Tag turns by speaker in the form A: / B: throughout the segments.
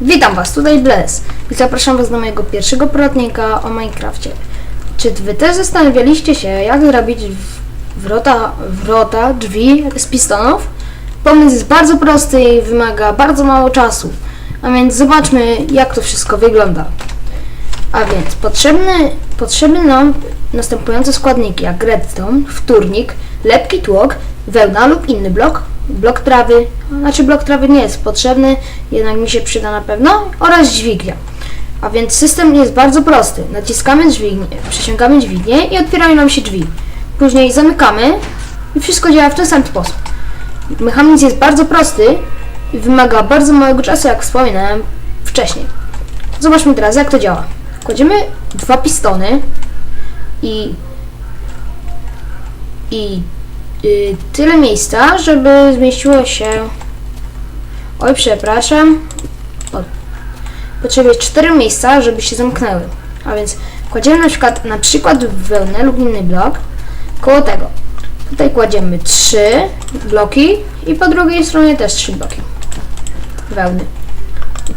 A: Witam Was, tutaj Bless i zapraszam Was do mojego pierwszego poradnika o Minecrafcie. Czy Wy też zastanawialiście się, jak zrobić wrota, wrota, drzwi z pistonów? Pomysł jest bardzo prosty i wymaga bardzo mało czasu, a więc zobaczmy, jak to wszystko wygląda. A więc potrzebny, potrzebny nam następujące składniki, jak redstone, wtórnik, lepki tłok, wełna lub inny blok, blok trawy, znaczy blok trawy nie jest potrzebny, jednak mi się przyda na pewno, oraz dźwignia. A więc system jest bardzo prosty. Naciskamy dźwignię, przeciągamy dźwignię i otwierają nam się drzwi. Później zamykamy i wszystko działa w ten sam sposób. Mechanizm jest bardzo prosty i wymaga bardzo małego czasu, jak wspominałem wcześniej. Zobaczmy teraz, jak to działa. Kładziemy dwa pistony i, i y, tyle miejsca, żeby zmieściło się. Oj, przepraszam. O, potrzebuję cztery miejsca, żeby się zamknęły. A więc kładziemy na przykład na przykład wełnę lub inny blok koło tego. Tutaj kładziemy trzy bloki i po drugiej stronie też trzy bloki wełny.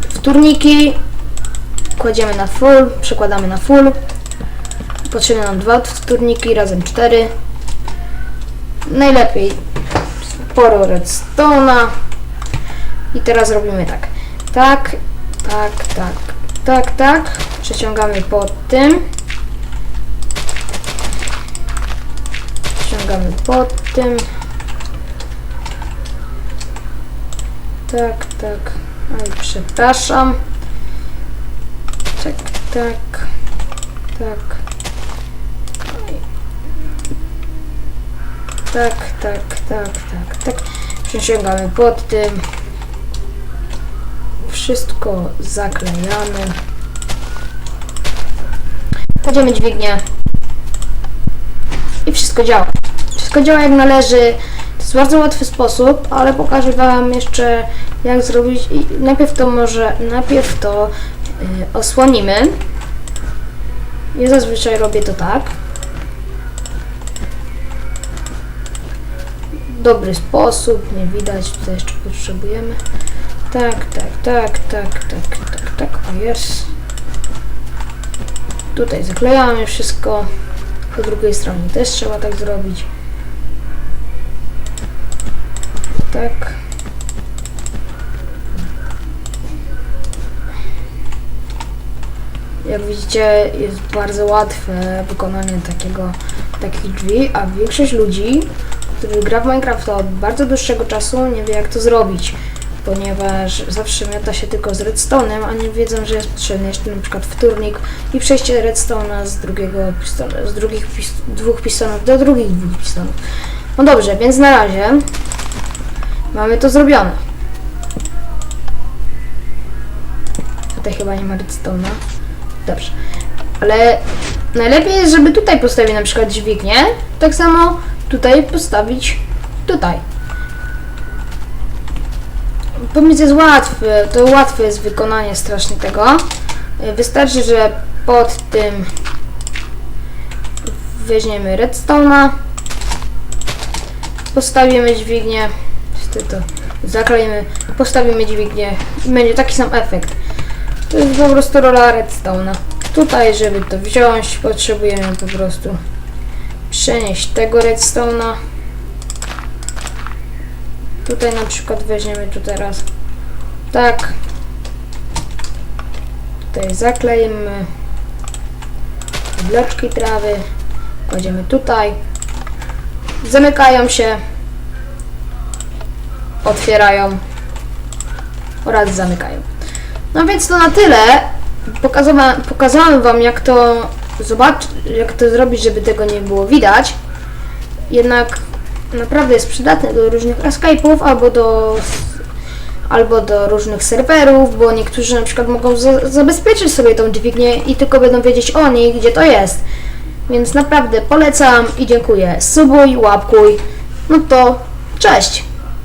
A: Wtórniki kładziemy na full, przekładamy na full. Potrzebne nam dwa wtórniki, razem cztery. Najlepiej sporo redstone'a. I teraz robimy tak. Tak, tak, tak, tak, tak. Przeciągamy pod tym. Przeciągamy pod tym. Tak, tak. Oj, przepraszam. Tak, tak, tak. Tak, tak, tak, tak, tak. Pod tym. Wszystko zaklejamy. Kładziemy dźwignię. I wszystko działa. Wszystko działa jak należy. To jest bardzo łatwy sposób, ale pokażę Wam jeszcze jak zrobić. I najpierw to może, najpierw to y, osłonimy. Ja zazwyczaj robię to tak. Dobry sposób, nie widać, tutaj jeszcze potrzebujemy. Tak, tak, tak, tak, tak, tak, tak, o jest. Tutaj zaklejamy wszystko. Po drugiej stronie też trzeba tak zrobić. Tak. Jak widzicie, jest bardzo łatwe wykonanie takiego, takich drzwi, a większość ludzi, którzy gra w Minecrafta od bardzo dłuższego czasu, nie wie jak to zrobić, ponieważ zawsze miota się tylko z redstone'em, a nie wiedzą, że jest potrzebny jeszcze na przykład wtórnik i przejście redstone'a z drugiego pistonu, z drugich pis, dwóch pistonów do drugich dwóch pistonów. No dobrze, więc na razie mamy to zrobione. Tutaj chyba nie ma redstone'a. Dobrze. Ale najlepiej jest, żeby tutaj postawić na przykład dźwignię. Tak samo tutaj postawić tutaj. Pomysł jest łatwy, to łatwe jest wykonanie strasznie tego. Y, Wystarczy, że pod tym weźmiemy redstone'a, postawimy dźwignię, to zaklejemy, postawimy dźwignię i będzie taki sam efekt. To jest po prostu rola redstone'a. Tutaj, żeby to wziąć, potrzebujemy po prostu przenieść tego redstone'a. Tutaj na przykład weźmiemy tu teraz tak. Tutaj zaklejemy bloczki trawy. Kładziemy tutaj. Zamykają się. Otwierają. Oraz zamykają. No więc to na tyle. Pokazałam, pokazałam Wam jak to zobacz, jak to zrobić, żeby tego nie było widać. Jednak naprawdę jest przydatny do różnych Escape'ów albo do albo do różnych serwerów, bo niektórzy na przykład mogą za zabezpieczyć sobie tą dźwignię i tylko będą wiedzieć o niej, gdzie to jest. Więc naprawdę polecam i dziękuję. Subuj, łapkuj. No to cześć!